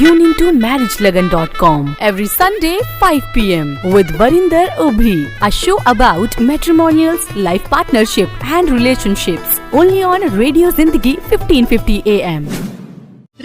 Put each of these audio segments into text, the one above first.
Tune into marriagelagan.com every Sunday 5 pm with Varinder Obhi, a show about matrimonials, life partnership and relationships. Only on Radio Zindagi 1550 AM.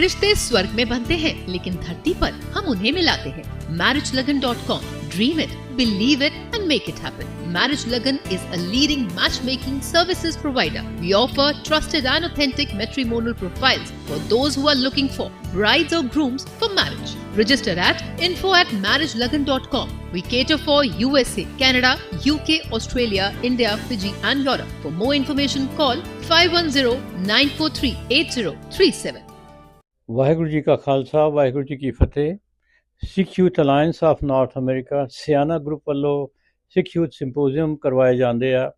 रिश्ते स्वर्ग में बनते हैं लेकिन धरती पर हम उन्हें मिलाते हैं marriage Lagan dot com dream it believe it and make it happen Marriage Lagan is a leading matchmaking services provider. We offer trusted and authentic matrimonial profiles for those who are looking for brides or grooms for marriage. Register at info at marriagelagan.com. We cater for USA, Canada, UK, Australia, India, Fiji, and Europe. For more information, call 510-943-8037. Waheguru ji ਕਾ ਖਾਲਸਾ ਵਾਹਿਗੁਰੂ ਜੀ ਕੀ ਫਤਿਹ Sikh youth alliance of North America Sikh youth symposium ਕਰਵਾਏ ਜਾਂਦੇ ਆ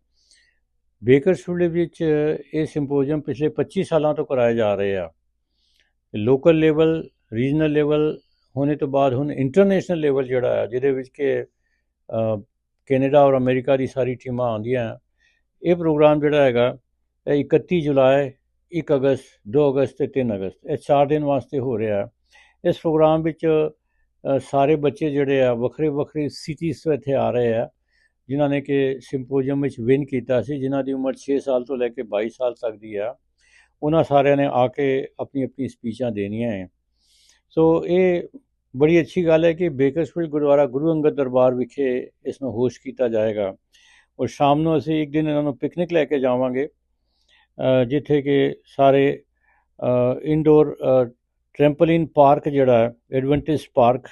ਬੇਕਰਸ਼ੂਲੇ ਵਿੱਚ ਇਹ ਸਿੰਪੋਜ਼ੀਅਮ ਪਿਛਲੇ 25 ਸਾਲਾਂ ਤੋਂ ਕਰਾਏ ਜਾ ਰਹੇ ਆ ਲੋਕਲ ਲੈਵਲ ਰੀਜਨਲ ਲੈਵਲ ਹੋਣੇ ਤੋਂ ਬਾਅਦ ਹੁਣ ਇੰਟਰਨੈਸ਼ਨਲ ਲੈਵਲ ਜਿਹੜਾ ਆ ਜਿਹਦੇ ਵਿੱਚ ਕਿ ਕੈਨੇਡਾ ਔਰ ਅਮਰੀਕਾ ਦੀ ਸਾਰੀ ਟੀਮਾਂ ਆਉਂਦੀਆਂ ਇਹ ਪ੍ਰੋਗਰਾਮ ਜਿਹੜਾ ਹੈਗਾ 31 ਜੁਲਾਈ 1 ਅਗਸਤ 2 ਅਗਸਤ ਤੇ 3 ਅਗਸਤ ਇਹ 4 ਦਿਨ ਵਾਸਤੇ ਹੋ ਰਿਹਾ ਇਸ ਪ੍ਰੋਗਰਾਮ ਵਿੱਚ ਸਾਰੇ ਬੱਚੇ ਜਿਹੜੇ ਆ ਵੱਖਰੇ ਵੱਖਰੇ ਸਿਟੀਜ਼ ਤੋਂ ਇੱਥੇ ਆ ਰਹੇ ਆ ਜਿਨ੍ਹਾਂ ਨੇ ਕਿ ਸਿੰਪੋਜ਼ੀਅਮ ਵਿੱਚ ਵਿਨ ਕੀਤਾ ਸੀ ਜਿਨ੍ਹਾਂ ਦੀ ਉਮਰ 6 ਸਾਲ ਤੋਂ ਲੈ ਕੇ 22 ਸਾਲ ਤੱਕ ਦੀ ਆ ਉਹਨਾਂ ਸਾਰਿਆਂ ਨੇ ਆ ਕੇ ਆਪਣੀ ਆਪਣੀ ਸਪੀਚਾਂ ਦੇਣੀਆਂ ਹੈ ਸੋ ਇਹ ਬੜੀ ਅੱਛੀ ਗੱਲ ਹੈ ਕਿ ਬੇਕਰਸਫੀਲਡ ਗੁਰਦੁਆਰਾ ਗੁਰੂ ਅੰਗਦ ਦਰਬਾਰ ਵਿਖੇ ਇਸ ਨੂੰ ਹੋਸ਼ ਕੀਤਾ ਜਾਏਗਾ ਔਰ ਸ਼ਾਮ ਨੂੰ ਅਸੀਂ ਇੱਕ ਦਿਨ ਇਹਨਾਂ ਨੂੰ ਪਿਕਨਿਕ ਲੈ ਕੇ ਜਾਵਾਂਗੇ ਜਿੱਥੇ ਕਿ ਸਾਰੇ ਇਨਡੋਰ ਟ੍ਰੈਂਪਲਿਨ ਪਾਰਕ ਜਿਹੜਾ ਐਡਵੈਂਟਿਸ ਪਾਰਕ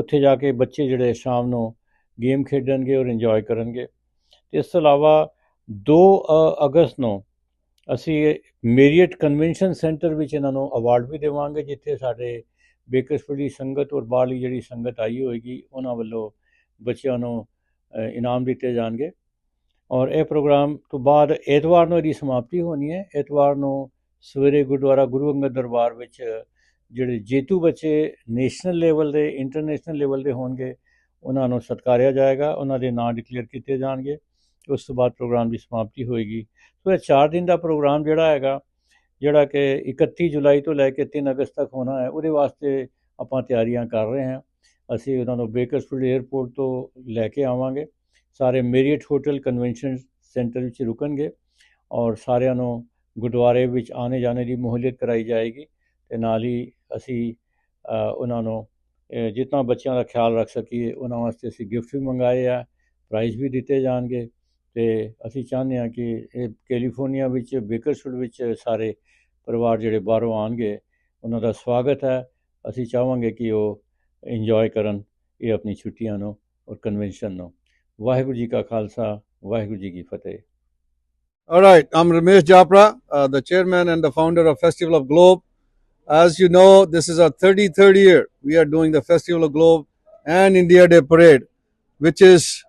ਉੱਥੇ ਜਾ ਕੇ ਬੱਚੇ ਜਿਹੜੇ ਸ਼ਾਮ ਨੂੰ ਗੇਮ ਖੇਡਣਗੇ ਔਰ ਇੰਜੋਏ ਕਰਨਗੇ ਇਸ ਤੋਂ ਇਲਾਵਾ 2 ਅਗਸਤ ਨੂੰ ਅਸੀਂ ਮੇਰੀਅਟ ਕਨਵੈਨਸ਼ਨ ਸੈਂਟਰ ਵਿੱਚ ਇਹਨਾਂ ਨੂੰ ਅਵਾਰਡ ਵੀ ਦੇਵਾਂਗੇ ਜਿੱਥੇ ਸਾਡੇ ਬੇਕਰਸਫੀਲਡ ਸੰਗਤ ਔਰ ਬਾਹਰਲੀ ਜਿਹੜੀ ਸੰਗਤ ਆਈ ਹੋਏਗੀ ਉਹਨਾਂ ਵੱਲੋਂ ਬੱਚਿਆਂ ਨੂੰ ਇਨਾਮ ਦਿੱਤੇ ਜਾਣਗੇ ਔਰ ਇਹ ਪ੍ਰੋਗਰਾਮ ਤੋਂ ਬਾਅਦ ਐਤਵਾਰ ਨੂੰ ਇਹਦੀ ਸਮਾਪਤੀ ਹੋਣੀ ਹੈ ਐਤਵਾਰ ਨੂੰ ਸਵੇਰੇ ਗੁਰਦੁਆਰਾ ਗੁਰੂ ਅੰਗਦ ਦਰਬਾਰ ਵਿੱਚ ਜਿਹੜੇ ਜੇਤੂ ਬੱਚੇ ਨੈਸ਼ਨਲ ਲੈਵਲ ਦੇ ਇੰਟਰਨੈਸ਼ਨਲ ਲੈਵਲ ਦੇ ਹੋਣਗੇ ਉਹਨਾਂ ਨੂੰ ਸਤਕਾਰਿਆ ਜਾਏਗਾ ਉਹਨਾਂ ਦੇ ਨਾਂ ਡਿਕਲੇਅਰ ਕੀਤੇ ਜਾਣਗੇ ਉਸ ਤੋਂ ਬਾਅਦ ਪ੍ਰੋਗਰਾਮ ਦੀ ਸਮਾਪਤੀ ਹੋਏਗੀ ਸੋ ਇਹ 4 ਦਿਨ ਦਾ ਪ੍ਰੋਗਰਾਮ ਜਿਹੜਾ ਹੈਗਾ ਜਿਹੜਾ ਕਿ 31 ਜੁਲਾਈ ਤੋਂ ਲੈ ਕੇ 3 ਅਗਸਤ ਤੱਕ ਹੋਣਾ ਹੈ ਉਹਦੇ ਵਾਸਤੇ ਆਪਾਂ ਤਿਆਰੀਆਂ ਕਰ ਰਹੇ ਹਾਂ ਅਸੀਂ ਉਹਨਾਂ ਨੂੰ ਬੇਕਰਸਫੀਲਡ 에ਅਰਪੋਰਟ ਤੋਂ ਲੈ ਕੇ ਆਵਾਂਗੇ ਸਾਰੇ ਮੇਰੀਅਟ ਹੋਟਲ ਕਨਵੈਨਸ਼ਨ ਸੈਂਟਰ ਵਿੱਚ ਰੁਕਣਗੇ ਔਰ ਸਾਰਿਆਂ ਨੂੰ ਗੁਰਦੁਆਰੇ ਵਿੱਚ ਆਨੇ ਜਾਣੇ ਦੀ ਮੋਹਲਤ ਕਰਾਈ ਜਾਏਗੀ ਤੇ ਨਾਲ ਹੀ ਅਸੀਂ ਉਹਨਾਂ ਨੂੰ ਜਿੰਨਾ ਬੱਚਿਆਂ ਦਾ ਖਿਆਲ ਰੱਖ ਸਕੀਏ ਉਹਨਾਂ ਵਾਸਤੇ ਅਸੀਂ ਗਿਫਟ ਵੀ ਮੰਗਾਏ ਆ ਪ੍ਰਾਈਜ਼ ਵੀ ਦਿੱਤੇ ਜਾਣਗੇ ਤੇ ਅਸੀਂ ਚਾਹੁੰਦੇ ਹਾਂ ਕਿ ਇਹ ਕੈਲੀਫੋਰਨੀਆ ਵਿੱਚ ਬੇਕਰਸਫੀਲਡ ਵਿੱਚ ਸਾਰੇ ਪਰਿਵਾਰ ਜਿਹੜੇ ਬਾਹਰੋਂ ਆਣਗੇ ਉਹਨਾਂ ਦਾ ਸਵਾਗਤ ਹੈ ਅਸੀਂ ਚਾਹਾਂਗੇ ਕਿ ਉਹ ਇੰਜੋਏ ਕਰਨ ਇਹ ਆਪਣੀ ਛੁੱਟੀਆਂ ਨੂੰ ਔਰ ਕਨਵੈਨਸ਼ਨ ਨੂੰ ਵਾਹਿਗੁਰੂ ਜੀ ਕਾ ਖਾਲਸਾ ਵਾਹਿਗੁਰੂ ਜੀ ਕੀ ਫਤਿਹ All I'm Ramesh Japra Japra, chairman uh, and chairman founder of festival of globe As you know, this is our 33rd year. We are doing the Festival of Globe and India Day Parade, which is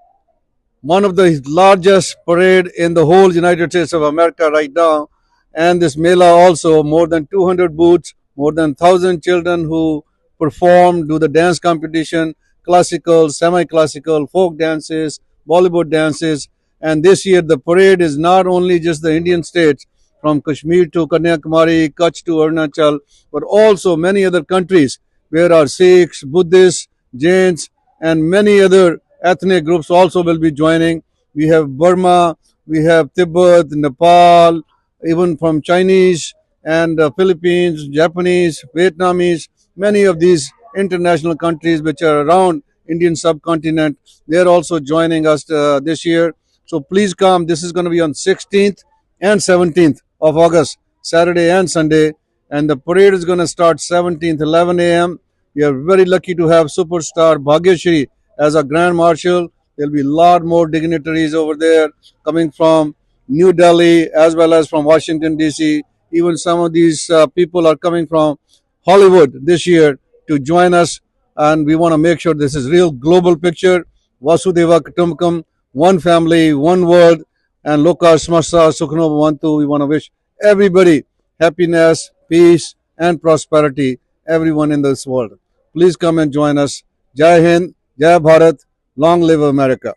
one of the largest parade in the whole United States of America right now. And this Mela also, more than 200 booths, more than 1,000 children who perform, do the dance competition, classical, semi-classical, folk dances, Bollywood dances. And this year, the parade is not only just the Indian states, from Kashmir to Kanyakumari, Kutch to Arunachal, but also many other countries where our Sikhs, Buddhists, Jains, and many other ethnic groups also will be joining. We have Burma, we have Tibet, Nepal, even from Chinese and uh, Philippines, Japanese, Vietnamese, many of these international countries which are around Indian subcontinent. They're also joining us uh, this year. So please come. This is going to be on 16th and 17th of August, Saturday and Sunday. And the parade is going to start 17th, 11 a.m. We are very lucky to have superstar Bhagyashri as a Grand Marshal. There'll be a lot more dignitaries over there coming from New Delhi as well as from Washington, D.C. Even some of these uh, people are coming from Hollywood this year to join us. And we want to make sure this is real global picture. Vasudeva Kutumbakam, one family, one world, and Lokar Smasa Sukhno Bhavantu. We want to wish everybody happiness, peace, and prosperity, everyone in this world. Please come and join us. Jai Hind, Jai Bharat, long live America.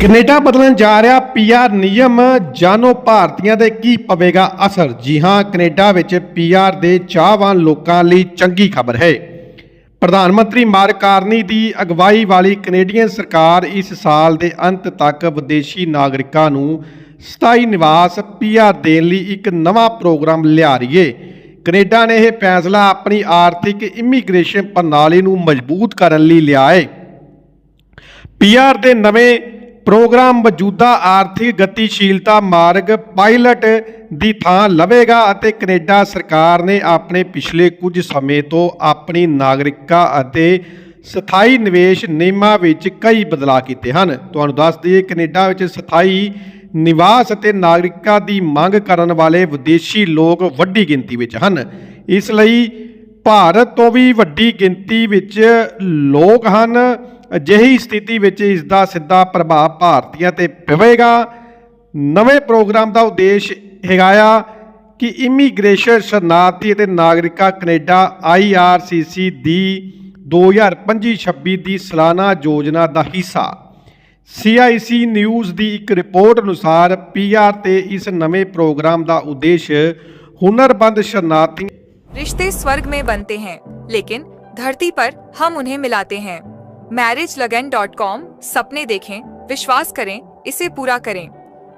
Canada ਬਦਲਣ ਜਾ ਰਿਹਾ PR ਨਿਯਮ ਜਾਨੋ ਭਾਰਤੀਆਂ ਦੇ ਕੀ ਪਵੇਗਾ ਅਸਰ ਜੀ ਹਾਂ ਕੈਨੇਡਾ ਵਿੱਚ ਪੀਆਰ ਦੇ ਚਾਹਵਾਨ ਲੋਕਾਂ ਲਈ ਚੰਗੀ ਖਬਰ ਹੈ ਪ੍ਰਧਾਨ ਮੰਤਰੀ ਮਾਰਕ ਕਾਰਨੀ ਦੀ ਅਗਵਾਈ ਵਾਲੀ ਕੈਨੇਡੀਅਨ ਸਰਕਾਰ ਇਸ ਸਾਲ ਦੇ ਅੰਤ ਤੱਕ ਵਿਦੇਸ਼ੀ ਨਾਗਰਿਕਾਂ ਨੂੰ ਸਥਾਈ ਨਿਵਾਸ ਪੀਆਰ ਦੇਣ ਲਈ ਇੱਕ ਨਵਾਂ ਪ੍ਰੋਗਰਾਮ ਲਿਆ ਰਹੀ ਏ ਕੈਨੇਡਾ ਨੇ ਇਹ ਫੈਸਲਾ ਆਪਣੀ ਆਰਥਿਕ ਇਮੀਗ੍ਰੇਸ਼ਨ ਪ੍ਰਣਾਲੀ ਨੂੰ ਮਜ਼ਬੂਤ ਕਰਨ ਲਈ ਲਿਆ ਏ ਪੀਆਰ ਦੇ ਨਵੇਂ ਪ੍ਰੋਗਰਾਮ ਮੌਜੂਦਾ ਆਰਥਿਕ ਗਤੀਸ਼ੀਲਤਾ ਮਾਰਗ ਪਾਇਲਟ ਦੀ ਥਾਂ ਲਵੇਗਾ ਅਤੇ ਕੈਨੇਡਾ ਸਰਕਾਰ ਨੇ ਆਪਣੇ ਪਿਛਲੇ ਕੁਝ ਸਮੇਂ ਤੋਂ ਆਪਣੀ ਨਾਗਰਿਕਤਾ ਅਤੇ ਸਥਾਈ ਨਿਵੇਸ਼ ਨਿਯਮਾਂ ਵਿੱਚ ਕਈ ਬਦਲਾਅ ਕੀਤੇ ਹਨ ਤੁਹਾਨੂੰ ਦੱਸ ਦਈਏ ਕੈਨੇਡਾ ਵਿੱਚ ਸਥਾਈ ਨਿਵਾਸ ਅਤੇ ਨਾਗਰਿਕਤਾ ਦੀ ਮੰਗ ਕਰਨ ਵਾਲੇ ਵਿਦੇਸ਼ੀ ਲੋਕ ਵੱਡੀ ਗਿਣਤੀ ਵਿੱਚ ਹਨ ਇਸ ਲਈ ਭਾਰਤ ਤੋਂ ਵੀ ਵੱਡੀ ਗਿਣਤੀ ਵਿੱਚ ਲੋਕ ਹਨ ਅਜਿਹੀ ਸਥਿਤੀ ਵਿੱਚ ਇਸ ਦਾ ਸਿੱਧਾ ਪ੍ਰਭਾਵ ਭਾਰਤੀਆਂ ਤੇ ਪਵੇਗਾ ਨਵੇਂ ਪ੍ਰੋਗਰਾਮ ਦਾ ਉਦੇਸ਼ ਹੈਗਾ ਆ ਕਿ ਇਮੀਗ੍ਰੇਸ਼ਨ ਸ਼ਰਨਾਰਥੀ ਅਤੇ ਨਾਗਰਿਕਾ ਕੈਨੇਡਾ IRCC ਦੀ 2025-26 ਦੀ ਸਾਲਾਨਾ ਯੋਜਨਾ ਦਾ ਹਿੱਸਾ CIC ਨਿਊਜ਼ ਦੀ ਇੱਕ ਰਿਪੋਰਟ ਅਨੁਸਾਰ PR ਤੇ ਇਸ ਨਵੇਂ ਪ੍ਰੋਗਰਾਮ ਦਾ ਉਦੇਸ਼ ਹੁਨਰਬੰਦ ਸ਼ਰਨਾਰਥੀ ਰਿਸ਼ਤੇ ਸਵਰਗ ਮੇ बनते ਹਨ ਲੇਕਿਨ ਧਰਤੀ ਪਰ ਹਮ उन्हें ਮਿਲਾਤੇ ਹਨ मैरिज लगन डॉट कॉम सपने देखें विश्वास करें इसे पूरा करें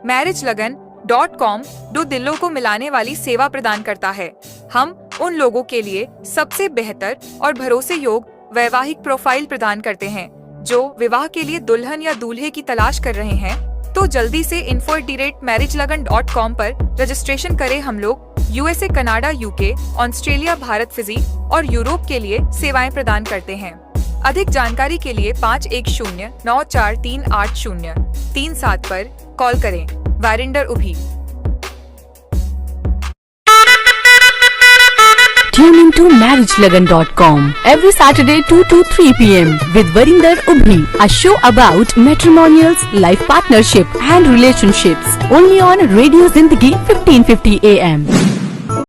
मैरिज लगन डॉट कॉम दो दिलों को मिलाने वाली सेवा प्रदान करता है हम उन लोगों के लिए सबसे बेहतर और भरोसे योग वैवाहिक प्रोफाइल प्रदान करते हैं जो विवाह के लिए दुल्हन या दूल्हे की तलाश कर रहे हैं तो जल्दी से info at the rate marriage Lagan dot com आरोप रजिस्ट्रेशन करें हम लोग USA Canada UK Australia Bharat Fiji और यूरोप के लिए सेवाएं प्रदान करते हैं अधिक जानकारी के लिए पाँच एक शून्य नौ चार तीन आठ शून्य तीन सात पर कॉल करें वारिंडर उभी Tune into marriagelagan.com every Saturday 2 to 3 p.m. with Varinder Ubhi, a show about matrimonials, life partnership and relationships. Only on Radio Zindagi 1550 AM.